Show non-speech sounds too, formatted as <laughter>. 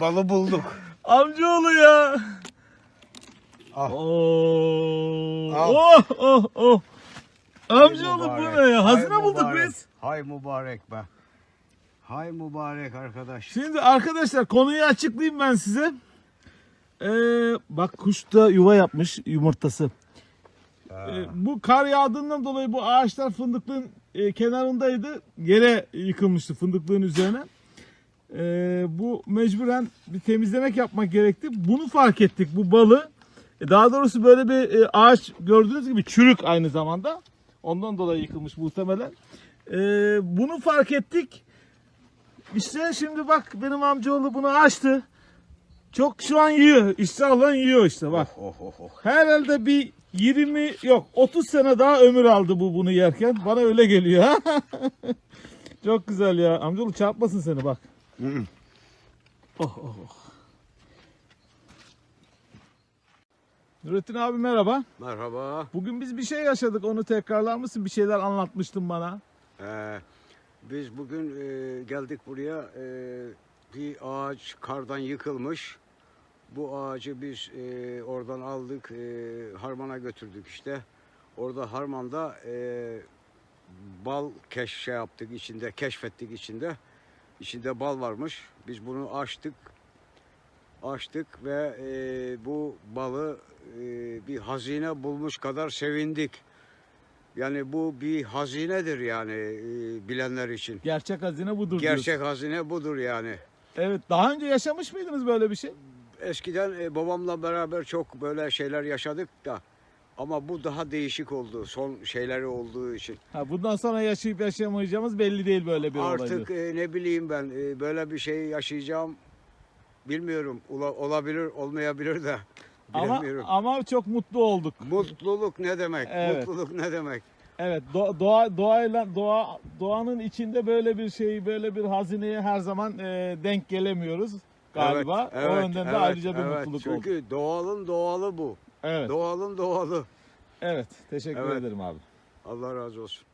balı bulduk. Amcaoğlu ya. Ah. Oo. Al. Oh oh oh. Amcaoğlu bu ne ya? hay Hazine bulduk mübarek, biz. Hay mübarek be. Hay mübarek arkadaş. Şimdi arkadaşlar konuyu açıklayayım ben size. Ee, bak kuş da yuva yapmış yumurtası. Ee, bu kar yağdığından dolayı bu ağaçlar fındıklığın e, kenarındaydı. Yere yıkılmıştı fındıklığın üzerine. Ee, bu mecburen bir temizlemek yapmak gerekti. Bunu fark ettik bu balı. E, Daha doğrusu böyle bir e, ağaç gördüğünüz gibi çürük aynı zamanda. Ondan dolayı yıkılmış muhtemelen. Ee, bunu fark ettik. İşte şimdi bak benim amcaoğlu bunu açtı. Çok şu an yiyor. İştahla yiyor işte bak. Oh oh oh. Herhalde bir 20 yok 30 sene daha ömür aldı bu bunu yerken. Bana öyle geliyor. ha. <laughs> Çok güzel ya. Amcaoğlu çarpmasın seni bak. Hı. Oh oh oh. Nurettin abi merhaba. Merhaba. Bugün biz bir şey yaşadık. Onu tekrarlar mısın? Bir şeyler anlatmıştın bana. Ee, biz bugün e, geldik buraya. E, bir ağaç kardan yıkılmış. Bu ağacı biz e, oradan aldık, e, harmana götürdük işte. Orada harmanda e, bal keş şey yaptık içinde, keşfettik içinde. İçinde bal varmış. Biz bunu açtık, açtık ve e, bu balı e, bir hazine bulmuş kadar sevindik. Yani bu bir hazinedir yani e, bilenler için. Gerçek hazine budur Gerçek diyorsun. hazine budur yani. Evet. Daha önce yaşamış mıydınız böyle bir şey? Eskiden e, babamla beraber çok böyle şeyler yaşadık da ama bu daha değişik oldu son şeyleri olduğu için. Ha, bundan sonra yaşayıp yaşamayacağımız belli değil böyle bir olay. Artık e, ne bileyim ben e, böyle bir şey yaşayacağım bilmiyorum. Ula- olabilir olmayabilir de Ama bilemiyorum. ama çok mutlu olduk. Mutluluk ne demek? Evet. Mutluluk ne demek? Evet, do- doğa doğayla doğa doğanın içinde böyle bir şeyi, böyle bir hazineye her zaman e, denk gelemiyoruz galiba. Evet, o evet, yönden de evet, ayrıca bir evet. mutluluk oldu. Çünkü doğalın doğalı bu. Evet. Doğalın doğalı. Evet. Teşekkür Evet. ederim abi. Allah razı olsun.